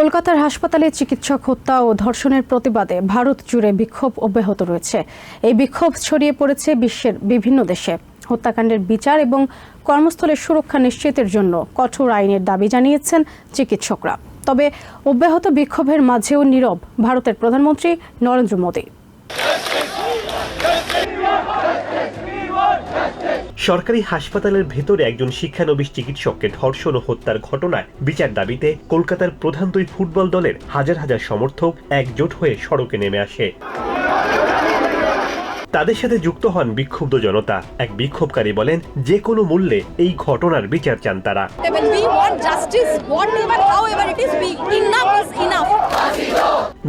কলকাতার হাসপাতালে চিকিৎসক হত্যা ও ধর্ষণের প্রতিবাদে ভারত জুড়ে বিক্ষোভ অব্যাহত রয়েছে। এই বিক্ষোভ ছড়িয়ে পড়েছে বিশ্বের বিভিন্ন দেশে। হত্যাকাণ্ডের বিচার এবং কর্মস্থলের সুরক্ষা নিশ্চিতের জন্য কঠোর আইনের দাবি জানিয়েছেন চিকিৎসকরা। তবে অব্যাহত বিক্ষোভের মাঝেও নীরব ভারতের প্রধানমন্ত্রী নরেন্দ্র মোদী। সরকারি হাসপাতালের ভেতরে একজন শিক্ষানবিশ চিকিৎসককে ধর্ষণ ও হত্যার ঘটনায় বিচার দাবিতে কলকাতার প্রধান দুই ফুটবল দলের হাজার হাজার সমর্থক একজোট হয়ে সড়কে নেমে আসে। তাদের সাথে যুক্ত হন বিক্ষুব্ধ জনতা। এক বিক্ষোভকারী বলেন, যে কোনো মূল্যে এই ঘটনার বিচার চান তারা।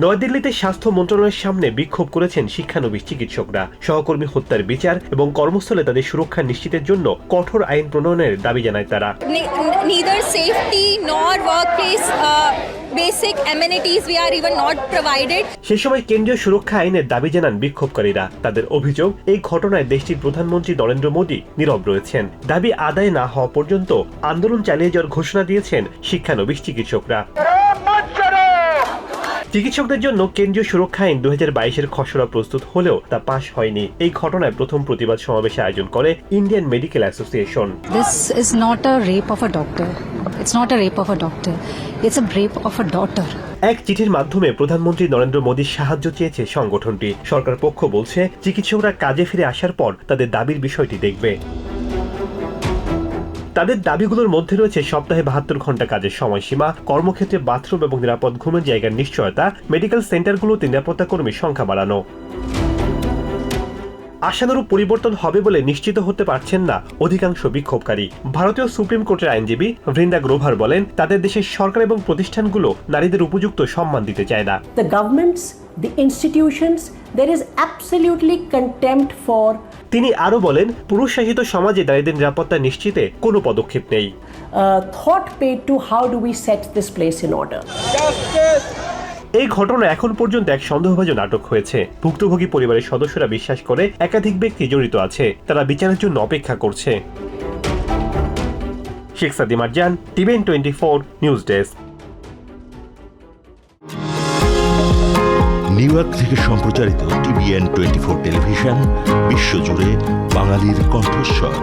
নয়াদিল্লিতে স্বাস্থ্য মন্ত্রণালয়ের সামনে বিক্ষোভ করেছেন শিক্ষানবিশ চিকিৎসকরা। সহকর্মী হত্যার বিচার এবং কর্মস্থলে তাদের সুরক্ষা নিশ্চিতের জন্য কঠোর আইন প্রণয়নের দাবি জানায় তারা। basic amenities we are even not provided. সে সময় কেন্দ্রীয় সুরক্ষা আইনের দাবি জানান বিক্ষোভকারীরা। তাদের অভিযোগ এই ঘটনায় দেশটির প্রধানমন্ত্রী নরেন্দ্র মোদী নীরব রয়েছেন। দাবি আদায় না হওয়া পর্যন্ত আন্দোলন চালিয়ে যাওয়ার ঘোষণা দিয়েছেন শিক্ষানবিশ চিকিৎসকরা। চিকিৎসকদের জন্য কেন্দ্রীয় সুরক্ষা আইন দু হাজার বাইশের খসড়া প্রস্তুত হলেও তা পাশ হয়নি এই ঘটনায় প্রথম প্রতিবাদ সমাবেশে আয়োজন করে Indian medical association This is not a rape of a doctor. It's not a rape of a doctor. It's a rape of a daughter. এক চিঠির মাধ্যমে প্রধানমন্ত্রী নরেন্দ্র মোদীর সাহায্য চেয়েছে সংগঠনটি সরকার পক্ষ বলছে চিকিৎসকরা কাজে ফিরে আসার পর তাদের দাবির বিষয়টি দেখবে তাদের দাবিগুলোর মধ্যে রয়েছে সপ্তাহে বাহাত্তর ঘণ্টা কাজের সময়সীমা, কর্মক্ষেত্রে বাথরুম এবং নিরাপদ ঘুমের জায়গার নিশ্চয়তা, মেডিকেল সেন্টারগুলোতে নিরাপত্তা কর্মীর সংখ্যা বাড়ানো। আশানুরূপ পরিবর্তন হবে বলে নিশ্চিত হতে পারছেন না অধিকাংশ বিক্ষোভকারী। ভারতীয় সুপ্রিম কোর্টের আইনজীবী বৃন্দা গ্রোভার বলেন তাদের দেশের সরকার এবং প্রতিষ্ঠানগুলো নারীদের উপযুক্ত সম্মান দিতে চায় না। The governments, the institutions, there is absolutely contempt for তিনি আরও বলেন পুরুষ শাসিত সমাজে নারীদের নিরাপত্তা নিশ্চিতে কোনো পদক্ষেপ নেই। thought paid to how do we set this place in order. এই ঘটনা এখন পর্যন্ত এক সন্দেহভাজন নাটক হয়েছে। ভুক্তভোগী পরিবারের সদস্যরা বিশ্বাস করে একাধিক ব্যক্তি জড়িত আছে। তারা বিচারের জন্য অপেক্ষা করছে। শেখ সাদিমার জান TVN twenty four, news desk. New York থেকে সম্প্রচারিত টিভিএন টোয়েন্টি ফোর টেলিভিশন, বিশ্বজুড়ে বাঙালির কণ্ঠস্বর।